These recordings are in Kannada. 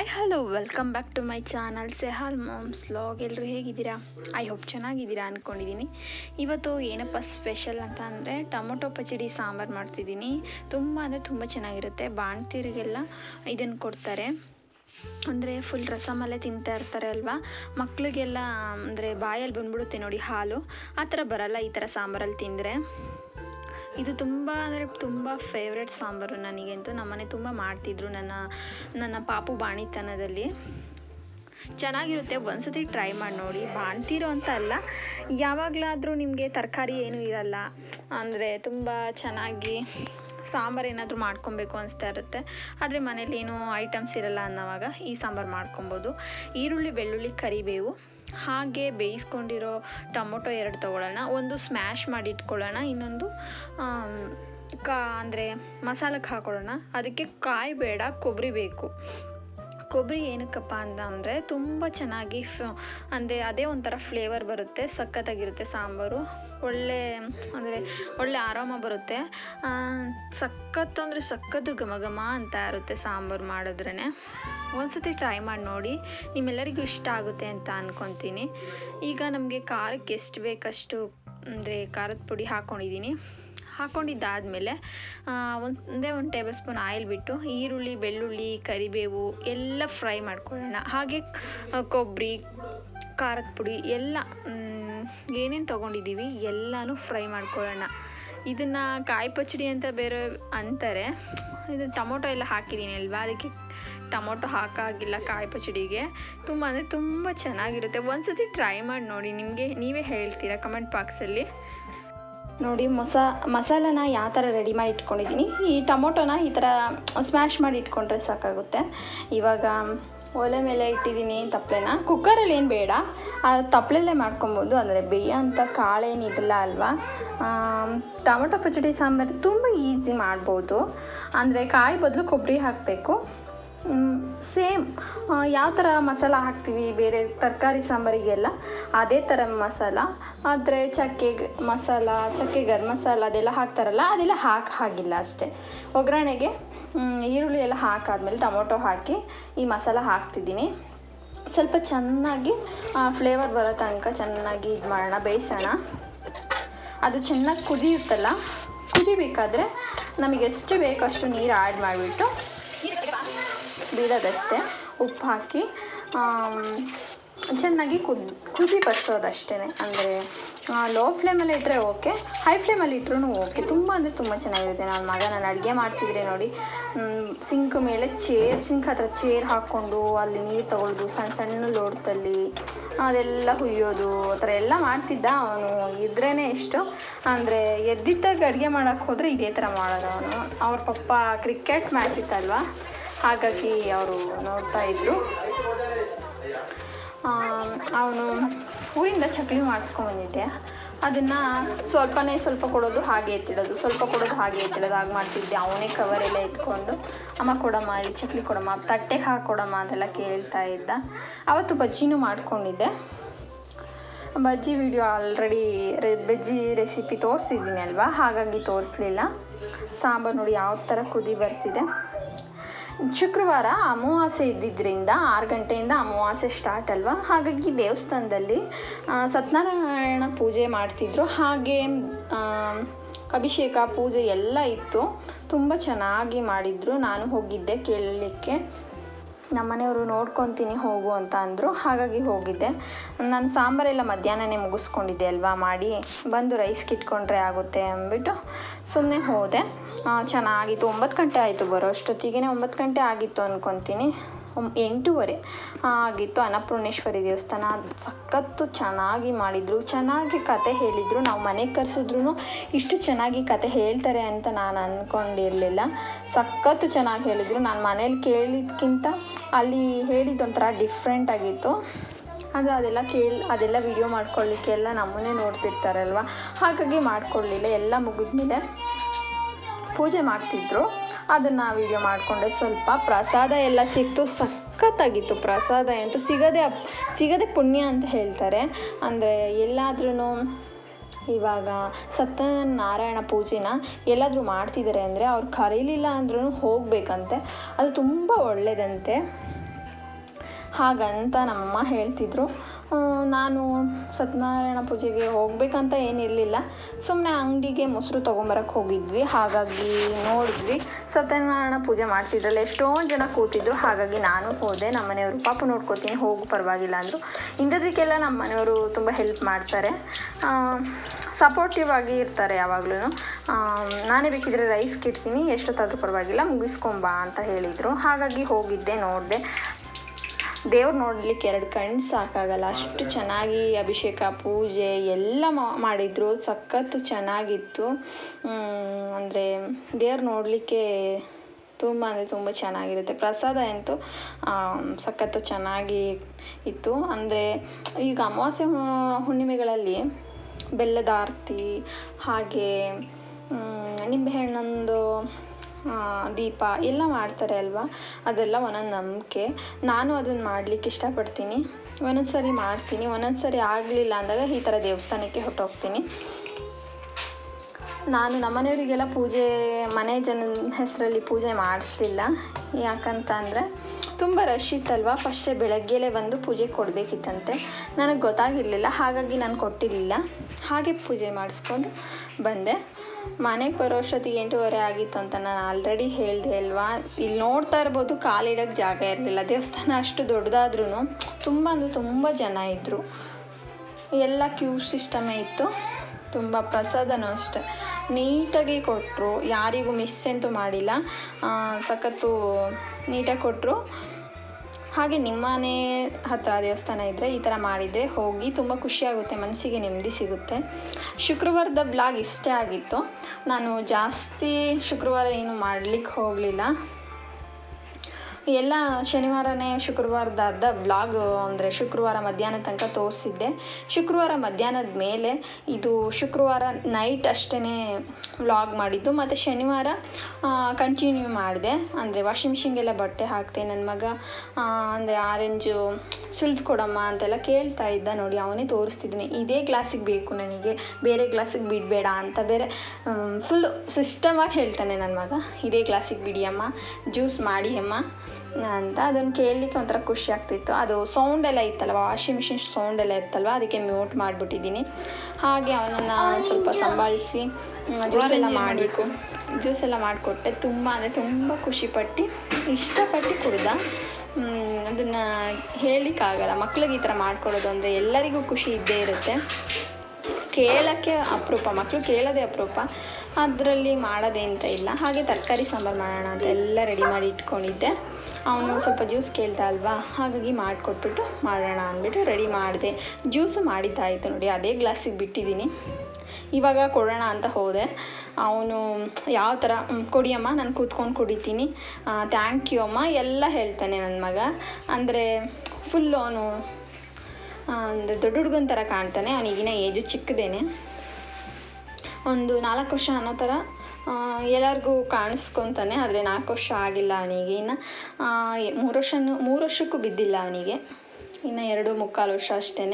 Hi hello welcome back to my channel Sehal moms log ಎಲ್ಲರೂ ಹೇಗಿದ್ದೀರಾ? ಐ ಹೋಪ್ ಚೆನ್ನಾಗಿದ್ದೀರಾ ಅಂದ್ಕೊಂಡಿದ್ದೀನಿ ಇವತ್ತು ಏನಪ್ಪ ಸ್ಪೆಷಲ್ ಅಂತ ಅಂದರೆ ಟೊಮೊಟೊ ಪಚಡಿ ಸಾಂಬಾರು ಮಾಡ್ತಿದ್ದೀನಿ. ತುಂಬ ಅಂದರೆ ತುಂಬ ಚೆನ್ನಾಗಿರುತ್ತೆ ಬಾಣ್ತಿರಿಗೆಲ್ಲ ಇದನ್ನು ಕೊಡ್ತಾರೆ. ಅಂದರೆ ಫುಲ್ ರಸಮಲ್ಲೇ ತಿಂತಾ ಇರ್ತಾರೆ ಅಲ್ವಾ? ಮಕ್ಕಳಿಗೆಲ್ಲ ಅಂದರೆ ಬಾಯಲ್ಲಿ ಬಂದ್ಬಿಡುತ್ತೆ ನೋಡಿ ಹಾಲು. ಆ ಥರ ಬರಲ್ಲ ಈ ಥರ ಸಾಂಬಾರಲ್ಲಿ ತಿಂದರೆ. ಇದು ತುಂಬ ಅಂದರೆ ತುಂಬ ಫೇವ್ರೆಟ್ ಸಾಂಬಾರು ನನಗಂತೂ. ನಮ್ಮನೆ ತುಂಬ ಮಾಡ್ತಿದ್ರು ನನ್ನ ನನ್ನ ಪಾಪು ಬಾಣಿತನದಲ್ಲಿ. ಚೆನ್ನಾಗಿರುತ್ತೆ, ಒಂದ್ಸತಿ ಟ್ರೈ ಮಾಡಿ ನೋಡಿ. ಬಾಣ್ತಿರೋ ಅಂತ ಅಲ್ಲ, ಯಾವಾಗಲಾದರೂ ನಿಮಗೆ ತರಕಾರಿ ಏನೂ ಇರಲ್ಲ. ಅಂದರೆ ತುಂಬ ಚೆನ್ನಾಗಿ ಸಾಂಬಾರು ಏನಾದರೂ ಮಾಡ್ಕೊಬೇಕು ಅನಿಸ್ತಾ ಇರುತ್ತೆ. ಆದರೆ ಮನೇಲಿ ಏನೂ ಐಟಮ್ಸ್ ಇರಲ್ಲ ಅನ್ನೋವಾಗ ಈ ಸಾಂಬಾರು ಮಾಡ್ಕೊಬೋದು. ಈರುಳ್ಳಿ, ಬೆಳ್ಳುಳ್ಳಿ, ಕರಿಬೇವು. ಹಾಗೆ ಬೇಯಿಸ್ಕೊಂಡಿರೋ ಟೊಮೊಟೊ ಎರಡು ತೊಗೊಳ್ಳೋಣ. ಒಂದು ಸ್ಮ್ಯಾಶ್ ಮಾಡಿ ಇಟ್ಕೊಳ್ಳೋಣ ಇನ್ನೊಂದು ಕಾ, ಅಂದರೆ ಮಸಾಲಕ್ಕೆ ಹಾಕೊಳ್ಳೋಣ. ಅದಕ್ಕೆ ಕಾಯಿ ಬೇಡ ಕೊಬ್ಬರಿ ಬೇಕು. ಕೊಬ್ಬರಿ ಏನಕ್ಕಪ್ಪ ಅಂತ ಅಂದರೆ ತುಂಬ ಚೆನ್ನಾಗಿ ಫ, ಅಂದರೆ ಅದೇ ಒಂಥರ ಫ್ಲೇವರ್ ಬರುತ್ತೆ, ಸಖತ್ತಾಗಿರುತ್ತೆ ಸಾಂಬಾರು. ಒಳ್ಳೆ, ಅಂದರೆ ಒಳ್ಳೆ ಆರಾಮ ಬರುತ್ತೆ. ಸಖತ್ತು ಅಂದರೆ ಸಖತ್ತು ಘಮ ಘಮ ಅಂತ ಇರುತ್ತೆ ಸಾಂಬಾರು ಮಾಡಿದ್ರೇ ಒಂದ್ಸತಿ ಟ್ರೈ ಮಾಡಿ ನೋಡಿ, ನಿಮ್ಮೆಲ್ಲರಿಗೂ ಇಷ್ಟ ಆಗುತ್ತೆ ಅಂತ ಅಂದ್ಕೊತೀನಿ ಈಗ ನಮಗೆ ಖಾರಕ್ಕೆ ಎಷ್ಟು ಬೇಕಷ್ಟು, ಅಂದರೆ ಖಾರದ ಪುಡಿ ಹಾಕ್ಕೊಂಡಿದ್ದೀನಿ ಹಾಕ್ಕೊಂಡಿದ್ದಾದಮೇಲೆ ಒಂದೇ, ಒಂದು ಟೇಬಲ್ ಸ್ಪೂನ್ ಆಯಿಲ್ ಬಿಟ್ಟು ಈರುಳ್ಳಿ, ಬೆಳ್ಳುಳ್ಳಿ, ಕರಿಬೇವು ಎಲ್ಲ ಫ್ರೈ ಮಾಡ್ಕೊಳ್ಳೋಣ. ಹಾಗೆ ಕೊಬ್ಬರಿ ಖಾರದ ಪುಡಿ ಎಲ್ಲ ಏನೇನು ತೊಗೊಂಡಿದ್ದೀವಿ ಎಲ್ಲನೂ ಫ್ರೈ ಮಾಡ್ಕೊಳ್ಳೋಣ. ಇದನ್ನು ಕಾಯಿ ಪಚ್ಚಡಿ ಅಂತ ಬೇರೆ ಅಂತಾರೆ. ಇದು ಟೊಮೊಟೊ ಎಲ್ಲ ಹಾಕಿದ್ದೀನಿ ಅಲ್ವಾ? ಅದಕ್ಕೆ ಟೊಮೊಟೊ ಹಾಕಾಗಿಲ್ಲ ಕಾಯಿ ಪಚ್ಚಡಿಗೆ ತುಂಬ ಅಂದರೆ ತುಂಬ ಚೆನ್ನಾಗಿರುತ್ತೆ. ಒಂದ್ಸತಿ ಟ್ರೈ ಮಾಡಿ ನೋಡಿ. ನಿಮಗೆ ನೀವೇ ಹೇಳ್ತೀರಾ ಕಮೆಂಟ್ ಬಾಕ್ಸಲ್ಲಿ ನೋಡಿ, ಮೊಸ, ಮಸಾಲನ ಯಾವ ಥರ ರೆಡಿ ಮಾಡಿ ಇಟ್ಕೊಂಡಿದ್ದೀನಿ. ಈ ಟೊಮೊಟೊನ ಈ ಥರ ಸ್ಮ್ಯಾಶ್ ಮಾಡಿ ಇಟ್ಕೊಂಡ್ರೆ ಸಾಕಾಗುತ್ತೆ. ಇವಾಗ ಒಲೆ ಮೇಲೆ ಇಟ್ಟಿದ್ದೀನಿ ತಪ್ಪಲೆನ ಕುಕ್ಕರಲ್ಲಿ ಏನು ಬೇಡ. ಆ ತಪ್ಪಲೆಲ್ಲೇ ಮಾಡ್ಕೊಬೋದು. ಅಂದರೆ ಬೇಯೋಂಥ ಕಾಳೇನಿದೆಲ್ಲ ಅಲ್ವಾ? ಟೊಮೊಟೊ ಪಚಡಿ ಸಾಂಬಾರು ತುಂಬ ಈಸಿ ಮಾಡ್ಬೋದು. ಅಂದರೆ ಕಾಯಿ ಬದಲು ಕೊಬ್ಬರಿ ಹಾಕಬೇಕು. ಸೇಮ್ ಯಾವ ಥರ ಮಸಾಲ ಹಾಕ್ತೀವಿ? ಬೇರೆ ತರಕಾರಿ ಸಾಂಬಾರಿಗೆಲ್ಲ ಅದೇ ಥರ ಮಸಾಲ. ಆದರೆ ಚಕ್ಕೆ ಮಸಾಲ, ಚಕ್ಕೆ ಗರಂ ಮಸಾಲ ಅದೆಲ್ಲ ಹಾಕ್ತಾರಲ್ಲ, ಅದೆಲ್ಲ ಹಾಕಿ ಹಾಗಿಲ್ಲ ಅಷ್ಟೇ. ಒಗ್ಗರಣೆಗೆ ಈರುಳ್ಳಿ ಎಲ್ಲ ಹಾಕಾದ್ಮೇಲೆ ಟೊಮೊಟೊ ಹಾಕಿ ಈ ಮಸಾಲ ಹಾಕ್ತಿದ್ದೀನಿ. ಸ್ವಲ್ಪ ಚೆನ್ನಾಗಿ ಫ್ಲೇವರ್ ಬರೋ ತನಕ ಚೆನ್ನಾಗಿ ಇದು ಮಾಡೋಣ, ಬೇಯಿಸೋಣ. ಅದು ಚೆನ್ನಾಗಿ ಕುದಿಯುತ್ತಲ್ಲ, ಕುದಿಬೇಕಾದ್ರೆ ನಮಗೆ ಎಷ್ಟು ಬೇಕೋ ಅಷ್ಟು ನೀರು ಆ್ಯಡ್ ಮಾಡಿಬಿಟ್ಟು ಬಿಡೋದಷ್ಟೇ ಉಪ್ಪು ಹಾಕಿ ಚೆನ್ನಾಗಿ ಕುದ್ ಕುದಿ ಬರ್ಸೋದಷ್ಟೇ ಅಂದರೆ ಲೋ ಫ್ಲೇಮಲ್ಲಿ ಇಟ್ಟರೆ ಓಕೆ ಹೈ ಫ್ಲೇಮಲ್ಲಿ ಇಟ್ರೂ ಓಕೆ ತುಂಬ ಅಂದರೆ ತುಂಬ ಚೆನ್ನಾಗಿರುತ್ತೆ. ನನ್ನ ಮಗ ನಾನು ಅಡುಗೆ ಮಾಡ್ತಿದ್ರೆ ನೋಡಿ ಸಿಂಕ್ ಮೇಲೆ ಚೇರ್ ಸಿಂಕ್ ಹತ್ರ ಚೇರ್ ಹಾಕ್ಕೊಂಡು ಅಲ್ಲಿ ನೀರು ತಗೊಳ್ಳೋದು ಸಣ್ಣ ಸಣ್ಣ ಲೋಟದಲ್ಲಿ ಅದೆಲ್ಲ ಹುಯ್ಯೋದು, ಆ ಥರ ಎಲ್ಲ ಮಾಡ್ತಿದ್ದ ಅವನು. ಇದ್ರೇ ಎಷ್ಟು? ಅಂದರೆ, ಎದ್ದಿದ್ದಾಗ ಅಡುಗೆ ಮಾಡೋಕ್ಕೆ ಹೋದರೆ ಇದೇ ಥರ ಮಾಡೋದು ಅವನು. ಅವ್ರ ಪಪ್ಪ ಕ್ರಿಕೆಟ್ ಮ್ಯಾಚ್ ಇತ್ತಲ್ವ? ಹಾಗಾಗಿ ಅವರು ನೋಡ್ತಾ ಇದ್ರು. ಅವನು ಊರಿಂದ ಚಕ್ಲಿ ಮಾಡಿಸ್ಕೊಂಬಂದಿದ್ದೆ ಅದನ್ನು ಸ್ವಲ್ಪನೇ ಸ್ವಲ್ಪ ಕೊಡೋದು ಹಾಗೆ ಎತ್ತಿಡೋದು, ಸ್ವಲ್ಪ ಕೊಡೋದು ಹಾಗೆ ಎತ್ತಿಡೋದು ಹಾಗೆ ಮಾಡ್ತಿದ್ದೆ. ಅವನೇ ಕವರ್ ಎಲ್ಲ ಎತ್ಕೊಂಡು, ಅಮ್ಮ ಕೊಡಮ್ಮ, ಇಲ್ಲಿ ಚಕ್ಲಿ ಕೊಡಮ್ಮ, ತಟ್ಟೆಗೆ ಹಾಕಿ ಕೊಡಮ್ಮ ಅದೆಲ್ಲ ಕೇಳ್ತಾ ಇದ್ದ. ಅವತ್ತು ಬಜ್ಜಿನೂ ಮಾಡ್ಕೊಂಡಿದ್ದೆ. ಬಜ್ಜಿ ವಿಡಿಯೋ ಆಲ್ರೆಡಿ ರೆ ಬಜ್ಜಿ ರೆಸಿಪಿ ತೋರಿಸಿದ್ದೀನಿ ಅಲ್ವಾ? ಹಾಗಾಗಿ ತೋರಿಸ್ಲಿಲ್ಲ. ಸಾಂಬಾರು ನೋಡಿ ಯಾವ ಥರ ಕುದಿ ಬರ್ತಿದೆ. ಶುಕ್ರವಾರ ಅಮಾವಾಸ್ಯೆ ಇದ್ದಿದ್ದರಿಂದ ಆರು ಗಂಟೆಯಿಂದ ಅಮಾವಾಸ್ಯೆ ಸ್ಟಾರ್ಟ್ ಅಲ್ವಾ? ಹಾಗಾಗಿ ದೇವಸ್ಥಾನದಲ್ಲಿ ಸತ್ಯನಾರಾಯಣ ಪೂಜೆ ಮಾಡ್ತಿದ್ರು. ಹಾಗೆ ಅಭಿಷೇಕ, ಪೂಜೆ ಎಲ್ಲ ಇತ್ತು. ತುಂಬ ಚೆನ್ನಾಗಿ ಮಾಡಿದರು. ನಾನು ಹೋಗಿದ್ದೆ ಕೇಳಲಿಕ್ಕೆ. ನಮ್ಮನೆಯವರು ನೋಡ್ಕೊತೀನಿ ಹೋಗು ಅಂತ ಅಂದರು. ಹಾಗಾಗಿ ಹೋಗಿದ್ದೆ. ನಾನು ಸಾಂಬಾರೆಲ್ಲ ಮಧ್ಯಾಹ್ನನೇ ಮುಗಿಸ್ಕೊಂಡಿದ್ದೆ ಅಲ್ವಾ? ಮಾಡಿ ಬಂದು ರೈಸ್ಗೆ ಕಿಟ್ಕೊಂಡ್ರೆ ಆಗುತ್ತೆ ಅಂದ್ಬಿಟ್ಟು ಸುಮ್ಮನೆ ಹೋದೆ. ಚೆನ್ನಾಗಿತ್ತು. ಒಂಬತ್ತು ಗಂಟೆ ಆಯಿತು ಬರೋ ಅಷ್ಟೊತ್ತಿಗೆ ಒಂಬತ್ತು ಗಂಟೆ ಆಗಿತ್ತು ಅಂದ್ಕೊತೀನಿ ಎಂಟೂವರೆ ಆಗಿತ್ತು ಅನ್ನಪೂರ್ಣೇಶ್ವರಿ ದೇವಸ್ಥಾನ. ಸಖತ್ತು ಚೆನ್ನಾಗಿ ಮಾಡಿದರು. ಚೆನ್ನಾಗಿ ಕತೆ ಹೇಳಿದರು. ನಾವು ಮನೆಗೆ ಕರೆಸಿದ್ರು ಇಷ್ಟು ಚೆನ್ನಾಗಿ ಕತೆ ಹೇಳ್ತಾರೆ ಅಂತ ನಾನು ಅಂದ್ಕೊಂಡಿರಲಿಲ್ಲ ಸಖತ್ತು ಚೆನ್ನಾಗಿ ಹೇಳಿದರು. ನಾನು ಮನೇಲಿ ಕೇಳಿದ್ಕಿಂತ ಅಲ್ಲಿ ಹೇಳಿದ್ದೊಂಥರ ಡಿಫ್ರೆಂಟ್ ಆಗಿತ್ತು. ಆದರೆ ಅದೆಲ್ಲ ಕೇಳಿ, ಅದೆಲ್ಲ ವಿಡಿಯೋ ಮಾಡ್ಕೊಳ್ಳಿಕ್ಕೆಲ್ಲ ನಮ್ಮನ್ನೇ ನೋಡ್ತಿರ್ತಾರಲ್ವ? ಹಾಗಾಗಿ ಮಾಡ್ಕೊಳ್ಳಿಲ್ಲ ಎಲ್ಲ ಮುಗಿದ್ಮೇಲೆ ಪೂಜೆ ಮಾಡ್ತಿದ್ರು. ಅದನ್ನು ವಿಡಿಯೋ ಮಾಡಿಕೊಂಡೆ. ಸ್ವಲ್ಪ ಪ್ರಸಾದ ಎಲ್ಲ ಸಿಕ್ತು. ಸಖತ್ತಾಗಿತ್ತು ಪ್ರಸಾದ ಅಂತೂ ಸಿಗದೆ ಸಿಗದೆ ಪುಣ್ಯ ಅಂತ ಹೇಳ್ತಾರೆ. ಅಂದರೆ ಎಲ್ಲಾದ್ರೂ ಇವಾಗ ಸತ್ಯನಾರಾಯಣ ಪೂಜೆನ ಎಲ್ಲಾದರೂ ಮಾಡ್ತಿದ್ದಾರೆ ಅಂದರೆ ಅವ್ರು ಕರೀಲಿಲ್ಲ ಅಂದ್ರೂ ಹೋಗಬೇಕಂತೆ. ಅದು ತುಂಬ ಒಳ್ಳೆಯದಂತೆ ಹಾಗಂತ ನಮ್ಮಮ್ಮ ಹೇಳ್ತಿದ್ರು. ನಾನು ಸತ್ಯನಾರಾಯಣ ಪೂಜೆಗೆ ಹೋಗಬೇಕಂತ ಏನಿರಲಿಲ್ಲ. ಸುಮ್ಮನೆ ಅಂಗಡಿಗೆ ಮೊಸರು ತೊಗೊಂಬರಕ್ಕೆ ಹೋಗಿದ್ವಿ. ಹಾಗಾಗಿ ನೋಡಿದ್ವಿ. ಸತ್ಯನಾರಾಯಣ ಪೂಜೆ ಮಾಡ್ತಿದ್ರಲ್ಲ ಎಷ್ಟೊಂದು ಜನ ಕೂತಿದ್ರು. ಹಾಗಾಗಿ ನಾನು ಹೋದೆ. ನಮ್ಮ ಮನೆಯವರು ಪಾಪ ನೋಡ್ಕೋತೀನಿ, ಹೋಗು ಪರವಾಗಿಲ್ಲ ಅಂದರು. ಇಂಥದಕ್ಕೆಲ್ಲ ನಮ್ಮ ಮನೆಯವರು ತುಂಬ ಹೆಲ್ಪ್ ಮಾಡ್ತಾರೆ. ಸಪೋರ್ಟಿವ್ ಆಗಿ ಇರ್ತಾರೆ ಯಾವಾಗ್ಲೂ ನಾನೇ ಬೇಕಿದ್ರೆ ರೈಸ್ ಕಿಡ್ತೀನಿ ಎಷ್ಟೊತ್ತಾದರೂ ಪರವಾಗಿಲ್ಲ, ಮುಗಿಸ್ಕೊಂಬಾ ಅಂತ ಹೇಳಿದರು. ಹಾಗಾಗಿ ಹೋಗಿದ್ದೆ, ನೋಡಿದೆ. ದೇವ್ರು ನೋಡಲಿಕ್ಕೆ ಎರಡು ಕಣ್ಣು ಸಾಕಾಗಲ್ಲ. ಅಷ್ಟು ಚೆನ್ನಾಗಿ ಅಭಿಷೇಕ, ಪೂಜೆ ಎಲ್ಲ ಮಾಡಿದ್ರು. ಸಖತ್ತು ಚೆನ್ನಾಗಿತ್ತು. ಅಂದರೆ ದೇವ್ರು ನೋಡಲಿಕ್ಕೆ ತುಂಬ ಅಂದರೆ ತುಂಬ ಚೆನ್ನಾಗಿರುತ್ತೆ. ಪ್ರಸಾದ ಅಂತೂ ಸಖತ್ತು ಚೆನ್ನಾಗಿ ಇತ್ತು. ಅಂದರೆ ಈಗ ಅಮಾವಾಸ್ಯೆ ಹುಣ್ಣಿಮೆಗಳಲ್ಲಿ ಬೆಲ್ಲದ ಆರತಿ, ಹಾಗೆ ನಿಂಬೆಹಣ್ಣೊಂದು ದೀಪ ಎಲ್ಲ ಮಾಡ್ತಾರೆ ಅಲ್ವಾ? ಅದೆಲ್ಲ ಒಂದೊಂದು ನಂಬಿಕೆ. ನಾನು ಅದನ್ನು ಮಾಡಲಿಕ್ಕೆ ಇಷ್ಟಪಡ್ತೀನಿ. ಒಂದೊಂದು ಸರಿ ಮಾಡ್ತೀನಿ. ಒಂದೊಂದು ಸರಿ ಆಗಲಿಲ್ಲ ಅಂದಾಗ ಈ ಥರ ದೇವಸ್ಥಾನಕ್ಕೆ ಹೊಟ್ಟೋಗ್ತೀನಿ ನಾನು ನಮ್ಮನೆಯವರಿಗೆಲ್ಲ ಪೂಜೆ, ಮನೆ ಜನ ಹೆಸರಲ್ಲಿ ಪೂಜೆ ಮಾಡಿಸ್ಲಿಲ್ಲ. ಯಾಕಂತ ಅಂದರೆ ತುಂಬ ರಶ್ ಇತ್ತಲ್ವ? ಫಸ್ಟೇ ಬೆಳಗ್ಗೆಲೇ ಬಂದು ಪೂಜೆ ಕೊಡಬೇಕಿತ್ತಂತೆ. ನನಗೆ ಗೊತ್ತಾಗಿರಲಿಲ್ಲ. ಹಾಗಾಗಿ ನಾನು ಕೊಟ್ಟಿರಲಿಲ್ಲ. ಹಾಗೆ ಪೂಜೆ ಮಾಡಿಸ್ಕೊಂಡು ಬಂದೆ. ಮನೆಗೆ ಬರೋ ಅಷ್ಟೊತ್ತಿಗೆ ಎಂಟೂವರೆ ಆಗಿತ್ತು ಅಂತ ನಾನು ಆಲ್ರೆಡಿ ಹೇಳಿದೆ ಅಲ್ವಾ? ಇಲ್ಲಿ ನೋಡ್ತಾ ಇರ್ಬೋದು ಕಾಲಿಡೋಕ್ಕೆ ಜಾಗ ಇರಲಿಲ್ಲ. ದೇವಸ್ಥಾನ ಅಷ್ಟು ದೊಡ್ಡದಾದ್ರೂ ತುಂಬ ಅಂದರೆ ತುಂಬ ಜನ ಇದ್ದರು ಎಲ್ಲ ಕ್ಯೂ ಸಿಸ್ಟಮೇ ಇತ್ತು. ತುಂಬ ಪ್ರಸಾದನೂ ಅಷ್ಟೆ. ನೀಟಾಗಿ ಕೊಟ್ಟರು ಯಾರಿಗೂ ಮಿಸ್ ಅಂತೂ ಮಾಡಿಲ್ಲ. ಸಖತ್ತು ನೀಟಾಗಿ ಕೊಟ್ಟರು ಹಾಗೆ ನಿಮ್ಮನೆ ಹತ್ರ ದೇವಸ್ಥಾನ ಇದ್ದರೆ ಈ ಥರ ಮಾಡಿದರೆ ಹೋಗಿ ತುಂಬ ಖುಷಿಯಾಗುತ್ತೆ, ಮನಸ್ಸಿಗೆ ನೆಮ್ಮದಿ ಸಿಗುತ್ತೆ. ಶುಕ್ರವಾರದ ಬ್ಲಾಗ್ ಇಷ್ಟೇ ಆಗಿತ್ತು. ನಾನು ಜಾಸ್ತಿ ಶುಕ್ರವಾರ ಏನು ಮಾಡಲಿಕ್ಕೆ ಹೋಗಲಿಲ್ಲ. ಎಲ್ಲ ಶನಿವಾರನೇ ಶುಕ್ರವಾರದ ಅರ್ಧ ವ್ಲಾಗ್, ಅಂದರೆ ಶುಕ್ರವಾರ ಮಧ್ಯಾಹ್ನ ತನಕ ತೋರಿಸಿದ್ದೆ. ಶುಕ್ರವಾರ ಮಧ್ಯಾಹ್ನದ ಮೇಲೆ ಇದು ಶುಕ್ರವಾರ ನೈಟ್ ಅಷ್ಟೇ ವ್ಲಾಗ್ ಮಾಡಿದ್ದು. ಮತ್ತು ಶನಿವಾರ ಕಂಟಿನ್ಯೂ ಮಾಡಿದೆ. ಅಂದರೆ ವಾಷಿಂಗ್ ಮಿಷಿನ್ಗೆಲ್ಲ ಬಟ್ಟೆ ಹಾಕ್ತೆ ನನ್ನ ಮಗ ಅಂದರೆ ಆರೆಂಜು ಸುಲಿದು ಕೊಡಮ್ಮ ಅಂತೆಲ್ಲ ಕೇಳ್ತಾ ಇದ್ದ. ನೋಡಿ, ಅವನೇ ತೋರಿಸ್ತಿದ್ದೀನಿ ಇದೇ ಕ್ಲಾಸಿಗೆ ಬೇಕು ನನಗೆ. ಬೇರೆ ಕ್ಲಾಸಿಗೆ ಬಿಡಬೇಡ ಅಂತ ಬೇರೆ ಫುಲ್ ಸಿಸ್ಟಮಾಗಿ ಹೇಳ್ತಾನೆ ನನ್ನ ಮಗ. ಇದೇ ಕ್ಲಾಸಿಗೆ ಬಿಡಿಯಮ್ಮ ಜ್ಯೂಸ್ ಮಾಡಿ ಅಮ್ಮ. ಅಂತ ಅದನ್ನು ಕೇಳಲಿಕ್ಕೆ ಒಂಥರ ಖುಷಿ ಆಗ್ತಿತ್ತು. ಅದು ಸೌಂಡ್ ಎಲ್ಲ ಇತ್ತಲ್ವ ವಾಷಿಂಗ್ ಮಿಷಿನ್ ಸೌಂಡ್ ಎಲ್ಲ ಇತ್ತಲ್ವ ಅದಕ್ಕೆ ಮ್ಯೂಟ್ ಮಾಡಿಬಿಟ್ಟಿದ್ದೀನಿ. ಹಾಗೆ ಅವನನ್ನು ಸ್ವಲ್ಪ ಸಂಭಾಳಿಸಿ ಜ್ಯೂಸ್ ಎಲ್ಲ ಮಾಡಬೇಕು ಜ್ಯೂಸ್ ಎಲ್ಲ ಮಾಡಿಕೊಟ್ಟೆ. ತುಂಬ ಅಂದರೆ ತುಂಬ ಖುಷಿಪಟ್ಟು ಇಷ್ಟಪಟ್ಟು ಕುಡ್ದ. ಅದನ್ನು ಹೇಳಲಿಕ್ಕಾಗಲ್ಲ ಮಕ್ಳಿಗೆ ಈ ಥರ ಮಾಡ್ಕೊಡೋದು ಅಂದರೆ ಎಲ್ಲರಿಗೂ ಖುಷಿ ಇದ್ದೇ ಇರುತ್ತೆ. ಕೇಳೋಕ್ಕೆ ಅಪರೂಪ ಮಕ್ಕಳು ಕೇಳೋದೇ ಅಪರೂಪ. ಅದರಲ್ಲಿ ಮಾಡೋದೇಂತ ಇಲ್ಲ. ಹಾಗೆ ತರಕಾರಿ ಸಾಂಬಾರು ಮಾಡೋಣ ಅಂತ ಎಲ್ಲ ರೆಡಿ ಮಾಡಿ ಇಟ್ಕೊಂಡಿದ್ದೆ. ಅವನು ಸ್ವಲ್ಪ ಜ್ಯೂಸ್ ಕೇಳ್ತಾ ಅಲ್ವಾ? ಹಾಗಾಗಿ ಮಾಡಿಕೊಟ್ಬಿಟ್ಟು ಮಾಡೋಣ ಅಂದ್ಬಿಟ್ಟು ರೆಡಿ ಮಾಡಿದೆ. ಜ್ಯೂಸು ಮಾಡಿದ್ದಾಯಿತು ನೋಡಿ ಅದೇ ಗ್ಲಾಸಿಗೆ ಬಿಟ್ಟಿದ್ದೀನಿ. ಇವಾಗ ಕೊಡೋಣ ಅಂತ ಹೋದೆ. ಅವನು ಯಾವ ಥರ "ಹ್ಮ್, ಕೊಡಿಯಮ್ಮ ನಾನು ಕೂತ್ಕೊಂಡು ಕುಡಿತೀನಿ. ಥ್ಯಾಂಕ್ ಯು ಅಮ್ಮ ಎಲ್ಲ ಹೇಳ್ತಾನೆ ನನ್ನ ಮಗ. ಅಂದರೆ ಫುಲ್ಲು ಅವನು ಅಂದರೆ ದೊಡ್ಡ ಹುಡುಗನ ಥರ ಕಾಣ್ತಾನೆ. ಅವನಿಗಿನ ಏಜು ಚಿಕ್ಕದೇನೆ. ಒಂದು ನಾಲ್ಕು ವರ್ಷ ಅನ್ನೋ ಥರ ಎಲ್ಲರಿಗೂ ಕಾಣಿಸ್ಕೊತಾನೆ ಆದರೆ ನಾಲ್ಕು ವರ್ಷ ಆಗಿಲ್ಲ ಅವನಿಗೆ. ಇನ್ನು ಮೂರು ವರ್ಷನೂ ಮೂರು ವರ್ಷಕ್ಕೂ ಬಿದ್ದಿಲ್ಲ ಅವನಿಗೆ. ಇನ್ನು ಎರಡು ಮುಕ್ಕಾಲು ವರ್ಷ ಅಷ್ಟೇ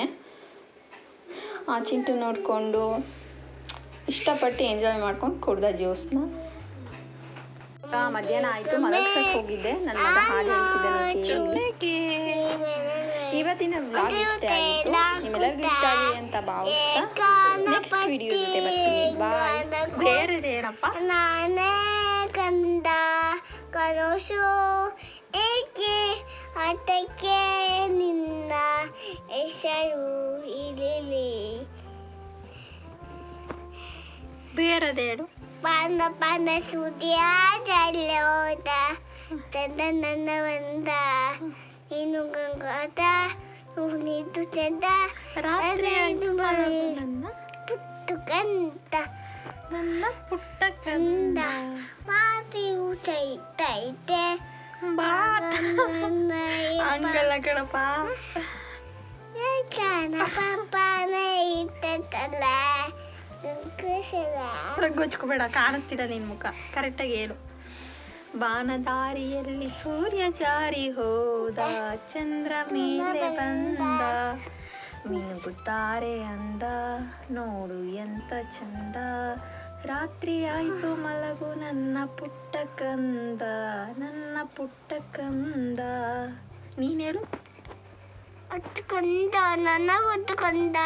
ಆ ಚಿಂಟು ನೋಡಿಕೊಂಡು ಇಷ್ಟಪಟ್ಟು ಎಂಜಾಯ್ ಮಾಡ್ಕೊಂಡು ಕುಡ್ದ ಜ್ಯೂಸ್ನ. ಮಧ್ಯಾಹ್ನ ಆಯಿತು ಮಲಗ್ಸಕ್ಕೆ ಹೋಗಿದ್ದೆ. ನನ್ನ ಮಗ ಹಾಡು ಹೇಳ್ತಿದ್ದಾನೆ ಕೇಳಿ ಇವತ್ತಿನ ವ್ಲಾಗ್ ಇಷ್ಟ ಆಯಿತು ನಿಮ್ಮೆಲ್ಲರಿಗೂ ಇಷ್ಟ ಆಗಿದೆ ಅಂತ ಭಾವಿಸ್ತಾ ನೆಕ್ಸ್ಟ್ ವಿಡಿಯೋ ಜೊತೆ ಬರ್ತೀನಿ. ಬಾಯ್. ಬೇರೆ ಹೇಳಪ್ಪ. ನಾನೇ ಕಂದ ಕನಸು ಏಕೆ ಆಟಕ್ಕೆ ನಿನ್ನ ಹೆಸರು ಇರಲಿ? ಬೇರೆದು ಹೇಳು. ಪಾನ ಪಾನ ಸುದಿಯ ಜಲ್ಲೋದ ಚಂದ ನನ್ನ ಬಂದ ಇನ್ನು ಗಂಗಾದ ನೀನು ಚಂದ. ರಾತ್ರಿ ಇದು ಮಳೆ ಪುಟ್ಟು ಕಂದ ನನ್ನ ಪುಟ್ಟ ಕಂದ ಮಾತಿ ಊಟ ಇತ್ತೈತೆ ಹಂಗಲ್ಲ ಕಣಪ್ಪ ಪಾಪನ ಇತ್ತಲ್ಲ ಕುಶಲ ರಗ್ಗೊಚ್ಕೋಬೇಡ ಕಾಣಿಸ್ತಿಲ್ಲ ನಿನ್ನ ಮುಖ ಕರೆಕ್ಟಾಗಿ ಹೇಳು ಬಾನದಾರಿಯಲ್ಲಿ ಸೂರ್ಯ ಜಾರಿ ಹೋದ ಚಂದ್ರ ಮೇಲೆ ಬಂದ ಮಿನುಗುತ್ತಾರೆ ಅಂದ. ನೋಡು ಎಂತ ಚಂದ. ರಾತ್ರಿ ಆಯಿತು ಮಲಗು ನನ್ನ ಪುಟ್ಟ ಕಂದ. ನನ್ನ ಪುಟ್ಟ ಕಂದ. ನೀನೇಳು ಹೇಳು. ಕಂದ, ನನ್ನ ಪುಟ್ಟ ಕಂದ.